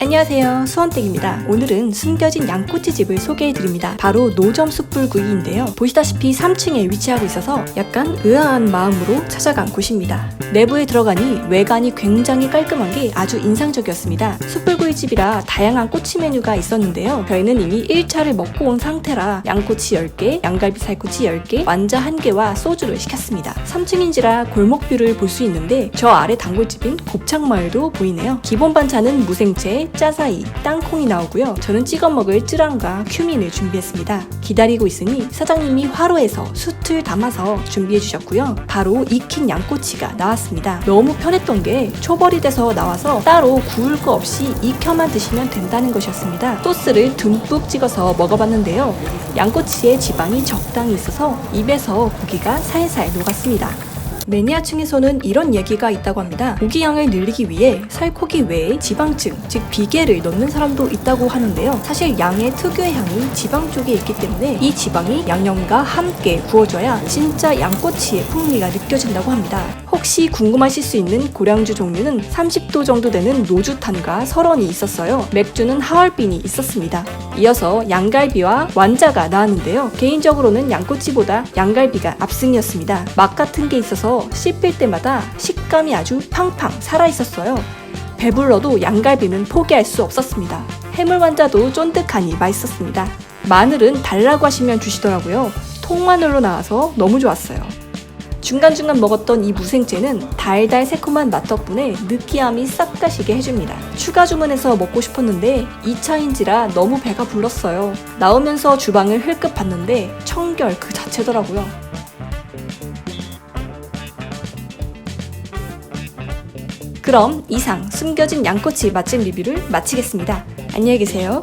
안녕하세요. 수원댁입니다. 오늘은 숨겨진 양꼬치집을 소개해드립니다. 바로 노점 숯불구이인데요. 보시다시피 3층에 위치하고 있어서 약간 의아한 마음으로 찾아간 곳입니다. 내부에 들어가니 외관이 굉장히 깔끔한 게 아주 인상적이었습니다. 숯불 구이집이라 다양한 꼬치 메뉴가 있었는데요. 저희는 이미 1차를 먹고 온 상태라 양꼬치 10개, 양갈비 살꼬치 10개, 완자 1개와 소주를 시켰습니다. 3층인지라 골목뷰를 볼 수 있는데 저 아래 단골집인 곱창마을도 보이네요. 기본 반찬은 무생채, 짜사이, 땅콩이 나오고요. 저는 찍어 먹을 쯔랑과 큐민을 준비했습니다. 기다리고 있으니 사장님이 화로에서 숯을 담아서 준비해 주셨고요. 바로 익힌 양꼬치가 나왔습니다. 너무 편했던 게 초벌이 돼서 나와서 따로 구울 거 없이 익 혀만 드시면 된다는 것이었습니다. 소스를 듬뿍 찍어서 먹어봤는데요. 양꼬치에 지방이 적당히 있어서 입에서 고기가 살살 녹았습니다. 매니아층에서는 이런 얘기가 있다고 합니다. 고기 양을 늘리기 위해 살코기 외에 지방층, 즉 비계를 넣는 사람도 있다고 하는데요. 사실 양의 특유의 향이 지방 쪽에 있기 때문에 이 지방이 양념과 함께 구워져야 진짜 양꼬치의 풍미가 느껴진다고 합니다. 혹시 궁금하실 수 있는 고량주 종류는 30도 정도 되는 노주탄과 설원이 있었어요. 맥주는 하얼빈이 있었습니다. 이어서 양갈비와 완자가 나왔는데요. 개인적으로는 양꼬치보다 양갈비가 압승이었습니다. 맛 같은 게 있어 서 씹힐 때마다 식감이 아주 팡팡 살아있었어요. 배불러도 양갈비는 포기할 수 없었습니다. 해물 완자도 쫀득하니 맛있었습니다. 마늘은 달라고 하시면 주시더라고요. 통마늘로 나와서 너무 좋았어요. 중간중간 먹었던 이 무생채는 달달 새콤한 맛 덕분에 느끼함이 싹 가시게 해줍니다. 추가 주문해서 먹고 싶었는데 2차인지라 너무 배가 불렀어요. 나오면서 주방을 흘끗 봤는데 청결 그 자체더라고요. 그럼 이상 숨겨진 양꼬치 맛집 리뷰를 마치겠습니다. 안녕히 계세요.